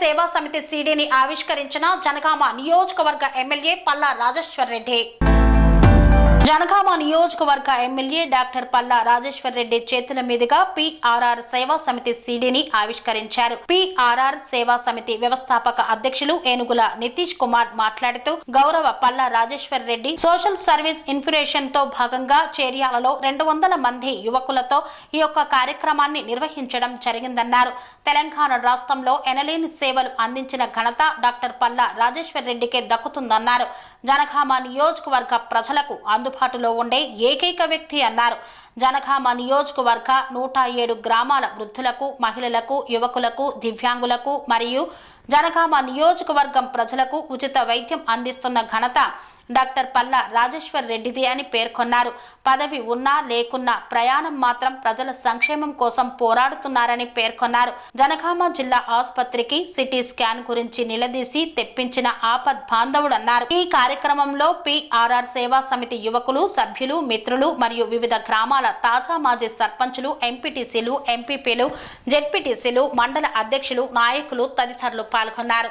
సేవా సమితి సీడీని ఆవిష్కరించిన జనగామ నియోజకవర్గ ఎమ్మెల్యే పల్లా రాజేశ్వర్ రెడ్డి. జనగామ నియోజకవర్గ ఎమ్మెల్యే డాక్టర్ పల్లా రాజేశ్వర్ రెడ్డి చేతుల మీదుగా పిఆర్ఆర్ సేవా సమితి సీడీని ఆవిష్కరించారు. పిఆర్ఆర్ సేవా సమితి వ్యవస్థాపక అధ్యక్షులు ఏనుగుల నితీష్ కుమార్ మాట్లాడుతూ గౌరవ పల్లా రాజేశ్వర్ రెడ్డి సోషల్ సర్వీస్ ఇన్ఫ్యురేషన్తో భాగంగా చేర్యాలలో రెండు వందల మంది యువకులతో ఈ యొక్క కార్యక్రమాన్ని నిర్వహించడం జరిగిందన్నారు. తెలంగాణ రాష్ట్రంలో ఎనలేని సేవలు అందించిన ఘనత డాక్టర్ పల్లా రాజేశ్వర్ రెడ్డికే దక్కుతుందన్నారు. జనగామ నియోజకవర్గ ప్రజలకు అందుబాటులో ఉండే ఏకైక వ్యక్తి అన్నారు. జనగామ నియోజకవర్గ నూట ఏడు గ్రామాల వృద్ధులకు మహిళలకు యువకులకు దివ్యాంగులకు మరియు జనగామ నియోజకవర్గం ప్రజలకు ఉచిత వైద్యం అందిస్తున్న ఘనత డాక్టర్ పల్లా రాజేశ్వర్ రెడ్డిది అని పేర్కొన్నారు. పదవి ఉన్నా లేకున్నా ప్రయాణం మాత్రం ప్రజల సంక్షేమం కోసం పోరాడుతున్నారని పేర్కొన్నారు. జనగామ జిల్లా ఆసుపత్రికి సిటీ స్కాన్ గురించి నిలదీసి తెప్పించిన ఆపద్ బాంధవుడన్నారు ఈ కార్యక్రమంలో పిఆర్ఆర్ సేవా సమితి యువకులు సభ్యులు మిత్రులు మరియు వివిధ గ్రామాల తాజా మాజీ సర్పంచులు ఎంపీటీసీలు ఎంపీపీలు జెడ్పీటీసీలు మండల అధ్యక్షులు నాయకులు తదితరులు పాల్గొన్నారు.